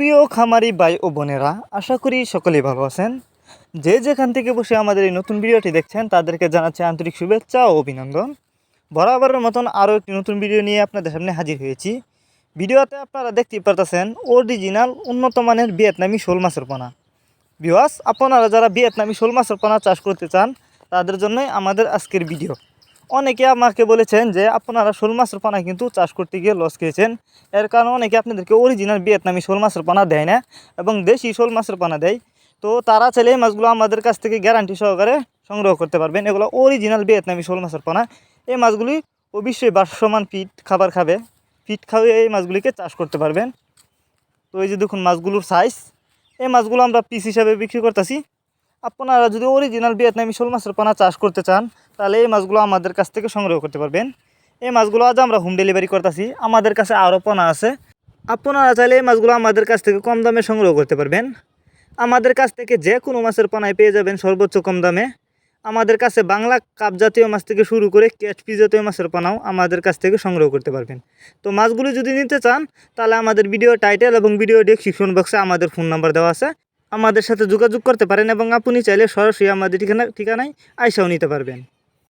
সুপ্রিয় খামারি ভাই ও বোনেরা, আশা করি সকলেই ভালো আছেন। যে যেখান থেকে বসে আমাদের এই নতুন ভিডিওটি দেখছেন, তাদেরকে জানাচ্ছি আন্তরিক শুভেচ্ছা ও অভিনন্দন। বরাবরের মতন আরও একটি নতুন ভিডিও নিয়ে আপনাদের সামনে হাজির হয়েছি। ভিডিওতে আপনারা দেখতেই পারতেছেন, অরিজিনাল উন্নত মানের ভিয়েতনামি শোল মাছের পোনা। বিওয়াস আপনারা যারা ভিয়েতনামি শোল মাছের পোনা চাষ করতে চান, তাদের জন্যই আমাদের আজকের ভিডিও। অনেকে আমাকে বলেছেন যে আপনারা শোল মাছের পানা কিন্তু চাষ করতে গিয়ে লস খেয়েছেন। এর কারণে অনেকে আপনাদেরকে অরিজিনাল ভিয়েতনামি শোল মাছের পানা দেয় না এবং দেশি শোল মাছের পানা দেয়। তো তারা চাইলে এই মাছগুলো আমাদের কাছ থেকে গ্যারান্টি সহকারে সংগ্রহ করতে পারবেন। এগুলো অরিজিনাল ভিয়েতনামি শোল মাছের পানা। এই মাছগুলি অবশ্যই বাসমান পিট খাবার খাবে। পিট খাওয়িয়ে এই মাছগুলিকে চাষ করতে পারবেন। তো এই যে দেখুন মাছগুলোর সাইজ এই মাছগুলো আমরা পিস হিসাবে বিক্রি করতেছি। আপনারা যদি অরিজিনাল ভিয়েতনামি শোল মাছের পানা চাষ করতে চান তাহলে এই মাছগুলো আমাদের কাছ থেকে সংগ্রহ করতে পারবেন। এই মাছগুলো আজ আমরা হোম ডেলিভারি করতেছি। আমাদের কাছে আরও পোনা আছে। আপনারা চাইলে এই মাছগুলো আমাদের কাছ থেকে কম দামে সংগ্রহ করতে পারবেন। আমাদের কাছ থেকে যে কোনো মাছের পোনায় পেয়ে যাবেন সর্বোচ্চ কম দামে। আমাদের কাছে বাংলা কাপ জাতীয় মাছ থেকে শুরু করে ক্যাটপি জাতীয় মাছের পোনাও আমাদের কাছ থেকে সংগ্রহ করতে পারবেন। তো মাছগুলো যদি নিতে চান, তাহলে আমাদের ভিডিও টাইটেল এবং ভিডিও ডিসক্রিপশন বক্সে আমাদের ফোন নাম্বার দেওয়া আছে। আমাদের সাথে যোগাযোগ করতে পারেন এবং আপনি চাইলে সরাসরি আমাদের ঠিকানা ঠিকানায় আইসাও নিতে পারবেন।